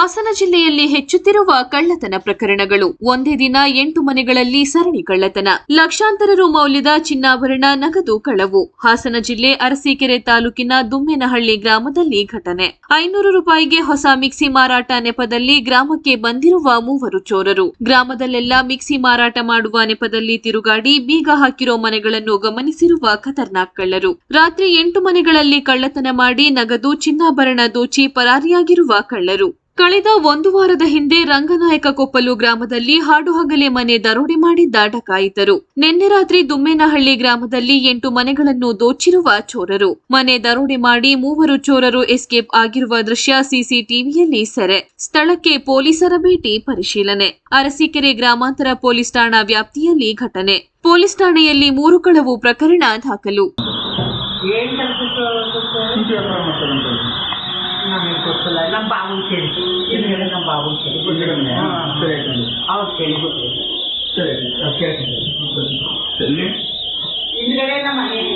ಹಾಸನ ಜಿಲ್ಲೆಯಲ್ಲಿ ಹೆಚ್ಚುತ್ತಿರುವ ಕಳ್ಳತನ ಪ್ರಕರಣಗಳು. ಒಂದೇ ದಿನ ಎಂಟು ಮನೆಗಳಲ್ಲಿ ಸರಣಿ ಕಳ್ಳತನ. ಲಕ್ಷಾಂತರ ರು ಮೌಲ್ಯದ ಚಿನ್ನಾಭರಣ, ನಗದು ಕಳವು. ಹಾಸನ ಜಿಲ್ಲೆ ಅರಸೀಕೆರೆ ತಾಲೂಕಿನ ದುಮ್ಮೇನಹಳ್ಳಿ ಗ್ರಾಮದಲ್ಲಿ ಘಟನೆ. ಐನೂರು ರೂಪಾಯಿಗೆ ಹೊಸ ಮಿಕ್ಸಿ ಮಾರಾಟ ನೆಪದಲ್ಲಿ ಗ್ರಾಮಕ್ಕೆ ಬಂದಿರುವ ಮೂವರು ಚೋರರು. ಗ್ರಾಮದಲ್ಲೆಲ್ಲ ಮಿಕ್ಸಿ ಮಾರಾಟ ಮಾಡುವ ನೆಪದಲ್ಲಿ ತಿರುಗಾಡಿ ಬೀಗ ಹಾಕಿರೋ ಮನೆಗಳನ್ನು ಗಮನಿಸಿರುವ ಖತರ್ನಾಕ್ ಕಳ್ಳರು. ರಾತ್ರಿ ಎಂಟು ಮನೆಗಳಲ್ಲಿ ಕಳ್ಳತನ ಮಾಡಿ ನಗದು ಚಿನ್ನಾಭರಣ ದೋಚಿ ಪರಾರಿಯಾಗಿರುವ ಕಳ್ಳರು. ಕಳೆದ ಒಂದು ವಾರದ ಹಿಂದೆ ರಂಗನಾಯಕ ಕೊಪ್ಪಲು ಗ್ರಾಮದಲ್ಲಿ ಹಾಡುಹಗಲೆ ಮನೆ ದರೋಡೆ ಮಾಡಿದ್ದ ಡಕಾಯಿತರು. ನಿನ್ನೆ ರಾತ್ರಿ ದುಮ್ಮೇನಹಳ್ಳಿ ಗ್ರಾಮದಲ್ಲಿ ಎಂಟು ಮನೆಗಳನ್ನು ದೋಚಿರುವ ಚೋರರು. ಮನೆ ದರೋಡೆ ಮಾಡಿ ಮೂವರು ಚೋರರು ಎಸ್ಕೇಪ್ ಆಗಿರುವ ದೃಶ್ಯ ಸಿಸಿಟಿವಿಯಲ್ಲಿ ಸೆರೆ. ಸ್ಥಳಕ್ಕೆ ಪೊಲೀಸರ ಭೇಟಿ ಪರಿಶೀಲನೆ. ಅರಸೀಕೆರೆ ಗ್ರಾಮಾಂತರ ಪೊಲೀಸ್ ಠಾಣಾ ವ್ಯಾಪ್ತಿಯಲ್ಲಿ ಘಟನೆ. ಪೊಲೀಸ್ ಠಾಣೆಯಲ್ಲಿ ಮೂರು ಕಳವು ಪ್ರಕರಣ ದಾಖಲು. ನಮ್ಮ ಬಾಬುನ್ ಕೇಳಿ ಇದು ಹೇಳಿ ನಮ್ಮ ಬಾಬುನ್ ಕೇಳಿ ಗೊತ್ತಿರಲ್ಲ? ಸರಿ ಆಯ್ತು ಅವ್ರು ಕೇಳಿ ಗೊತ್ತಿಲ್ಲ ಸರಿ ಆಯ್ತು. ಅದ್ ಕೇಳ್ತೀನಿ. ಸರಿ. ಎಲ್ಲಿ ಹಿಂದ್ಗಡೆ ನಮ್ಮ ಮನೆ ಇದೆ